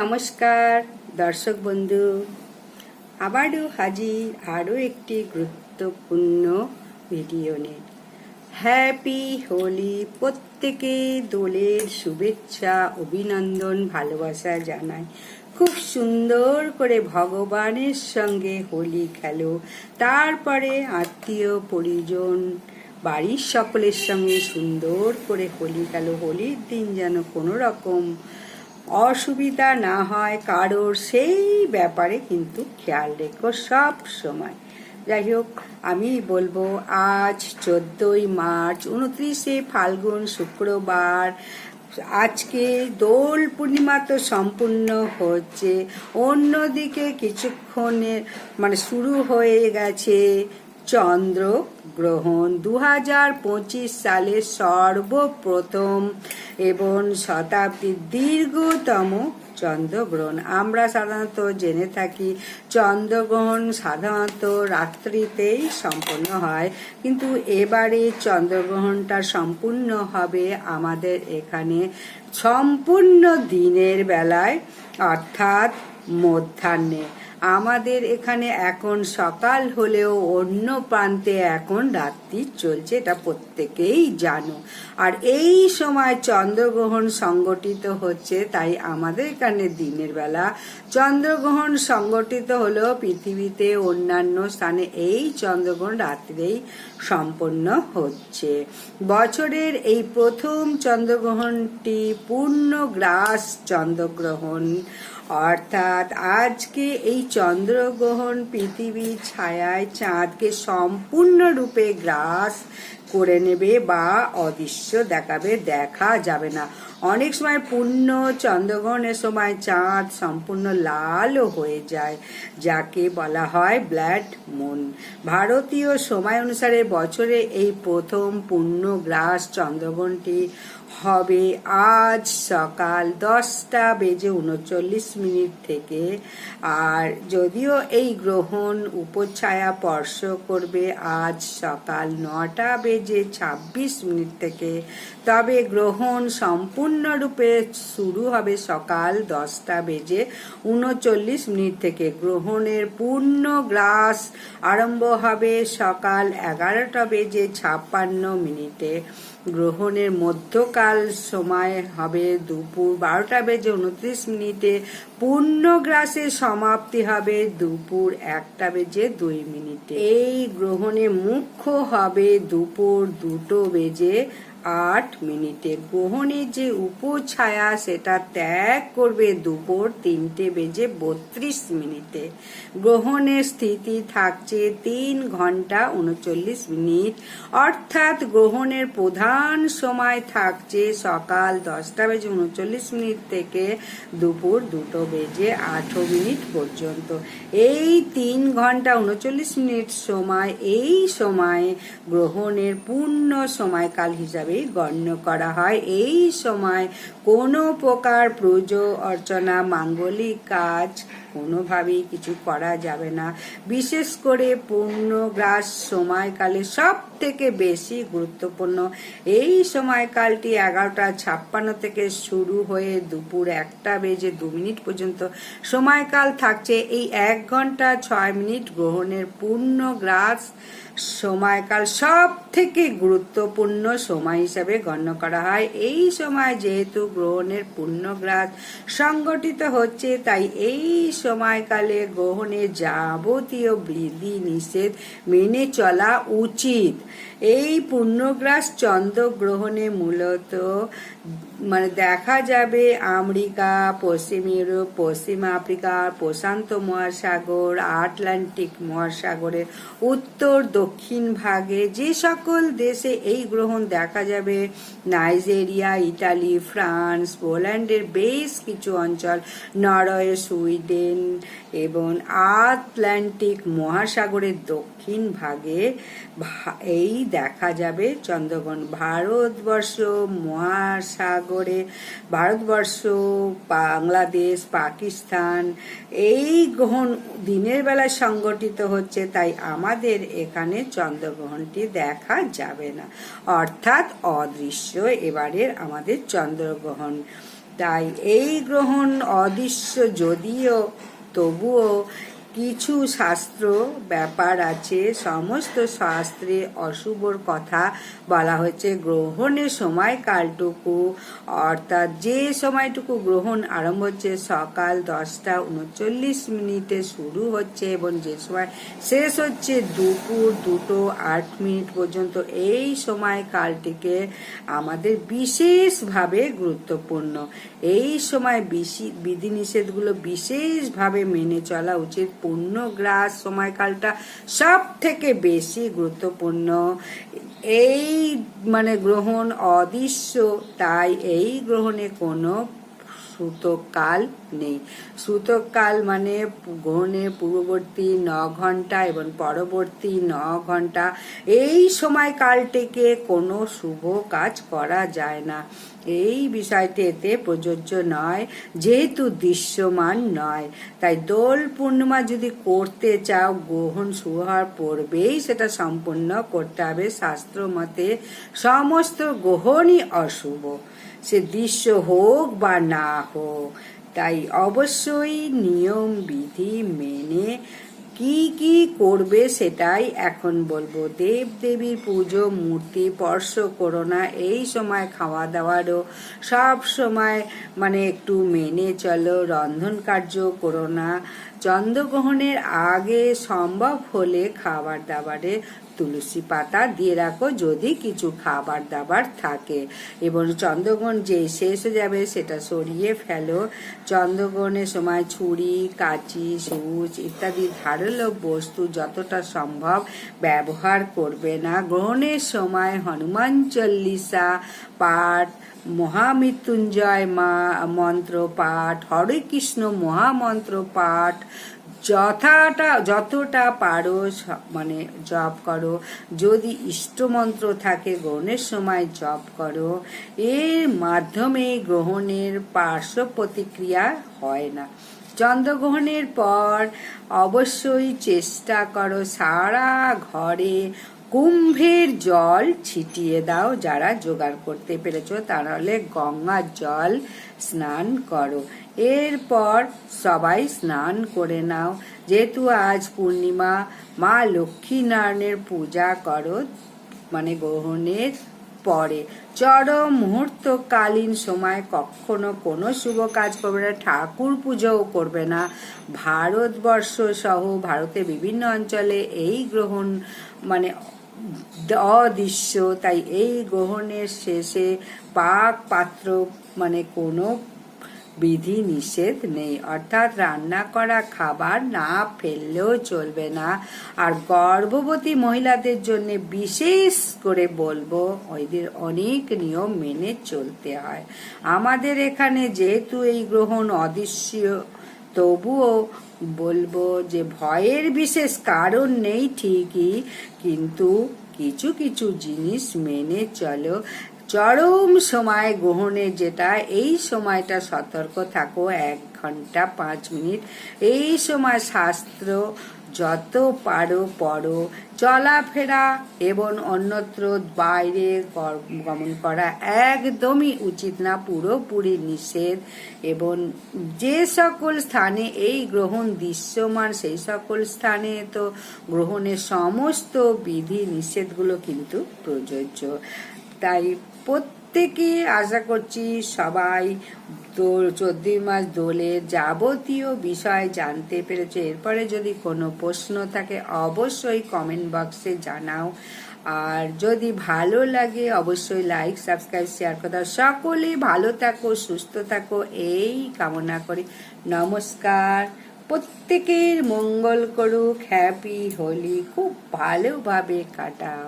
নমস্কার, দর্শক বন্ধু। আবারও হাজির আরও একটি গুরুত্বপূর্ণ ভিডিও নিয়ে। হ্যাপি হোলি প্রত্যেকে দোলের শুভেচ্ছা, অভিনন্দন, ভালোবাসা জানায়। খুব সুন্দর করে ভগবানের সঙ্গে হোলি খেলো। তারপরে আত্মীয়, পরিজন, বাড়ির সকলের সঙ্গে সুন্দর করে হোলি খেলো। হোলির দিন যেন কোনো রকম অসুবিধা না হয়, কারোর সেই ব্যাপারে কিন্তু খেয়াল রেখো সব সময়। যাই হোক, আমি বলব আজ চোদ্দই মার্চ, উনত্রিশে ফাল্গুন, শুক্রবার, আজকে দোল পূর্ণিমা তো সম্পূর্ণ হচ্ছে। অন্যদিকে কিছুক্ষণের মানে শুরু হয়ে গেছে চন্দ্র গ্রহণ দু হাজার পঁচিশ সালে সর্বপ্রথম এবং শতাব্দীর দীর্ঘতম চন্দ্রগ্রহণ। আমরা সাধারণত জেনে থাকি, চন্দ্রগ্রহণ সাধারণত রাত্রিতেই সম্পন্ন হয়। কিন্তু এবারে চন্দ্রগ্রহণটা সম্পূর্ণ হবে আমাদের এখানে সম্পূর্ণ দিনের বেলায়, অর্থাৎ মধ্যাহ্নে। আমাদের এখানে এখন সকাল হলেও অন্য প্রান্তে এখন রাত্রি চলছে, এটা প্রত্যেকেই জানো। আর এই সময় চন্দ্রগ্রহণ সংগঠিত হচ্ছে, তাই আমাদের এখানে দিনের বেলা চন্দ্রগ্রহণ সংগঠিত হলেও পৃথিবীতে অন্যান্য স্থানে এই চন্দ্রগ্রহণ রাত্রেই সম্পন্ন হচ্ছে। বছরের এই প্রথম চন্দ্রগ্রহণটি পূর্ণ গ্রাস চন্দ্রগ্রহণ। অর্থাৎ আজকে এই চন্দ্রগ্রহণ পৃথিবীর ছায়ায় চাঁদকে সম্পূর্ণরূপে গ্রাস করে নেবে বা অদৃশ্য দেখাবে, দেখা যাবে না। অনেক সময় পূর্ণ চন্দ্রগ্রহণের সময় চাঁদ সম্পূর্ণ লালও হয়ে যায়, যাকে বলা হয় ব্ল্যাড মুন। ভারতীয় সময় অনুসারে বছরে এই প্রথম পূর্ণ গ্রাস চন্দ্রগ্রহণটি হবে আজ সকাল দশটা বেজে উনচল্লিশ মিনিট থেকে। আর যদিও এই গ্রহণ উপছায়া স্পর্শ করবে আজ সকাল নটা বেজে ছাব্বিশ মিনিট থেকে, তবে গ্রহণ সম্পূর্ণরূপে শুরু হবে সকাল দশটা বেজে উনচল্লিশ মিনিট থেকে। গ্রহণের পূর্ণ গ্রাস আরম্ভ হবে সকাল এগারোটা বেজে ছাপ্পান্ন মিনিটে। গ্রহণের মধ্যকাল সময় হবে দুপুর বারোটা বেজে উনত্রিশ মিনিটে। পূর্ণ গ্রাসের সমাপ্তি হবে দুপুর একটা বেজে দুই মিনিটে। এই গ্রহণে মুখ্য হবে দুপুর দুটো বেজে আট মিনিটে গ্রহণের যে উপছায়া সেটা ত্যাগ করবে দুপুর তিনটে বেজে বত্রিশ মিনিটে। গ্রহণের স্থিতি থাকছে তিন ঘণ্টা উনচল্লিশ মিনিট। অর্থাৎ গ্রহণের প্রধান সময় থাকছে সকাল দশটা বেজে উনচল্লিশ মিনিট থেকে দুপুর দুটো বেজে আঠেরো মিনিট পর্যন্ত। এই তিন ঘণ্টা উনচল্লিশ মিনিট সময়, এই সময় গ্রহণের পূর্ণ সময়কাল হিসাবে গণ্য করা হয়। এই সময় কোনো প্রকার পুজো, অর্চনা, মাঙ্গলিক কাজ কোনোভাবেই কিছু করা যাবে না। বিশেষ করে পূর্ণগ্রাস সময়কালে সব থেকে বেশি গুরুত্বপূর্ণ। এই সময়কালটি এগারোটা ছাপ্পান্ন থেকে শুরু হয়ে দুপুর একটা বেজে দু মিনিট পর্যন্ত। সময়কাল থাকছে এই এক ঘণ্টা ছয় মিনিট গ্রহণের পূর্ণগ্রাস সময়কাল সব থেকে গুরুত্বপূর্ণ সময় হিসাবে গণ্য করা হয়। এই সময় যেহেতু গ্রহণের পূর্ণগ্রাস সংগঠিত হচ্ছে। তাই এই সময়কালে গ্রহণে যাবতীয় বিধি নিষেধ মেনে চলা উচিত। এই পূর্ণগ্রাস চন্দ্রগ্রহণে মূলত মানে দেখা যাবে আমেরিকা, পশ্চিম ইউরোপ, পশ্চিম আফ্রিকা, প্রশান্ত মহাসাগর, আটলান্টিক মহাসাগরের উত্তর, দক্ষিণ ভাগে, যে সকল দেশে এই গ্রহণ দেখা যাবে, নাইজেরিয়া, ইটালি, ফ্রান্স, পোল্যান্ডের বেশ কিছু অঞ্চল, নরওয়ে, সুইডেন এবং আটলান্টিক মহাসাগরের দক্ষিণ ভাগে এই দেখা যাবে চন্দ্রগ্রহণ ভারতবর্ষ মহাসাগরে, ভারতবর্ষ, বাংলাদেশ, পাকিস্তান, এই গ্রহণ দিনের বেলায় সংগঠিত হচ্ছে, তাই আমাদের এখানে চন্দ্রগ্রহণটি দেখা যাবে না। অর্থাৎ অদৃশ্য এবারের আমাদের চন্দ্রগ্রহণ। তাই এই গ্রহণ অদৃশ্য যদিও, তবুও কিছু শাস্ত্র ব্যাপার আছে, সমস্ত শাস্ত্রে অশুভর কথা বলা হয়েছে। গ্রহণের সময়কালটুকু, অর্থাৎ যে সময়টুকু গ্রহণ আরম্ভ হচ্ছে, সকাল দশটা উনচল্লিশ মিনিটে শুরু হচ্ছে এবং যে সময় শেষ হচ্ছে দুপুর দুটো আট মিনিট পর্যন্ত। এই সময়কালটিকে আমাদের বিশেষভাবে গুরুত্বপূর্ণ। এই সময় বিশি- বিধিনিষেধগুলো বিশেষভাবে মেনে চলা উচিত। পূর্ণগ্রাস সময়কালটা সব থেকে বেশি গুরুত্বপূর্ণ। এই মানে গ্রহণ অদৃশ্য, তাই এই গ্রহণে কোনো সূতকাল নেই। সূতকাল মানে গ্রহণের পূর্ববর্তী ন ঘণ্টা এবং পরবর্তী ন ঘণ্টা এই সময়কালটিকে কোনো শুভ কাজ করা যায় না। এই বিষয়টি এতে প্রযোজ্য নয়, যেহেতু দৃশ্যমান নয়। তাই দোল পূর্ণিমা যদি করতে চাও গ্রহণ শুরু হওয়ার পূর্বেই সেটা সম্পূর্ণ করতে হবে শাস্ত্র মতে সমস্ত গ্রহণই অশুভ। সে দৃশ্য হোক বা না হোক তাই অবশ্যই নিয়ম বিধি মেনে কি কি করবে সেটাই এখন বলব। দেব দেবীর পুজো, মূর্তি, স্পর্শ করো না, এই সময় খাওয়া দাওয়ারও সব সময় মানে একটু মেনে চলো, রন্ধন কার্য করো না। চন্দ্রগ্রহণের আগে সম্ভব হলে খাবার দাবারে তুলসী পাতা দিয়ে রাখো যদি কিছু খাবার দাবার থাকে। এবং চন্দ্রগ্রহণ যে শেষ হয়ে যাবে সেটা সরিয়ে ফেলো। চন্দ্রগ্রহণের সময় ছুরি, কাঁচি সূচ ইত্যাদি ধারালো বস্তু যতটা সম্ভব ব্যবহার করবে না। গ্রহণের সময় হনুমান চল্লিশা পাঠ, মহামৃত্যুঞ্জয় মা মন্ত্র পাঠ, হরে কৃষ্ণ মহামন্ত্র পাঠ যথাটা, যতটা পারো মানে জপ করো। যদি ইষ্টমন্ত্র থাকে, গ্রহণের সময় জপ করো। এর মাধ্যমে গ্রহণের পার্শ্ব প্রতিক্রিয়া হয় না। চন্দ্রগ্রহণের পর অবশ্যই চেষ্টা করো, সারা ঘরে কুম্ভের জল ছিটিয়ে দাও যারা জোগাড় করতে পেরেছ। তাহলে গঙ্গার জল স্নান করো। এরপর সবাই স্নান করে নাও। যেহেতু আজ পূর্ণিমা, মা লক্ষ্মীনারায়ণের পূজা করো মানে গ্রহণের পরে। চরম মুহূর্তকালীন সময় কখনো কোনো শুভ কাজ করবে না, ঠাকুর পুজোও করবে না। ভারতবর্ষ সহ ভারতের বিভিন্ন অঞ্চলে এই গ্রহণ মানে অদৃশ্য, তাই এই গ্রহণের শেষে পাক পাত্র মানে কোনো বিধি নিষেধ নেই। অর্থাৎ রান্না করা খাবার না ফেললেও চলবে না। আর গর্ভবতী মহিলাদের জন্য বিশেষ করে বলব, ওইদের অনেক নিয়ম মেনে চলতে হয়। আমাদের এখানে যেহেতু এই গ্রহণ অদৃশ্য, তবুও বলব যে ভয়ের বিশেষ কারণ নেই ঠিকই, কিন্তু কিছু কিছু জিনিস মেনে চলো। চরম সময় গ্রহণে যেটা, এই সময়টা সতর্ক থাকো এক ঘণ্টা পাঁচ মিনিট। এই সময় শাস্ত্র যত পারো পড়ো। চলাফেরা এবং অন্যত্র বাইরে গমন করা একদমই উচিত না। পুরোপুরি নিষেধ এবং যে সকল স্থানে এই গ্রহণ দৃশ্যমান, সেই সকল স্থানে তো গ্রহণের সমস্ত বিধি নিষেধগুলো কিন্তু প্রযোজ্য। তাই প্রত্যেকে আশা করছি সবাই দোল চোদ্দই মাস দোলের যাবতীয় বিষয় জানতে পেরেছে। এরপরে যদি কোনো প্রশ্ন থাকে, অবশ্যই কমেন্ট বক্সে জানাও। আর যদি ভালো লাগে, অবশ্যই লাইক সাবস্ক্রাইব শেয়ার করতে সকলে ভালো থাকো, সুস্থ থাকো, এই কামনা করি। নমস্কার। প্রত্যেকের মঙ্গল করুক হ্যাপি হোলি, খুব ভালোভাবে কাটাও।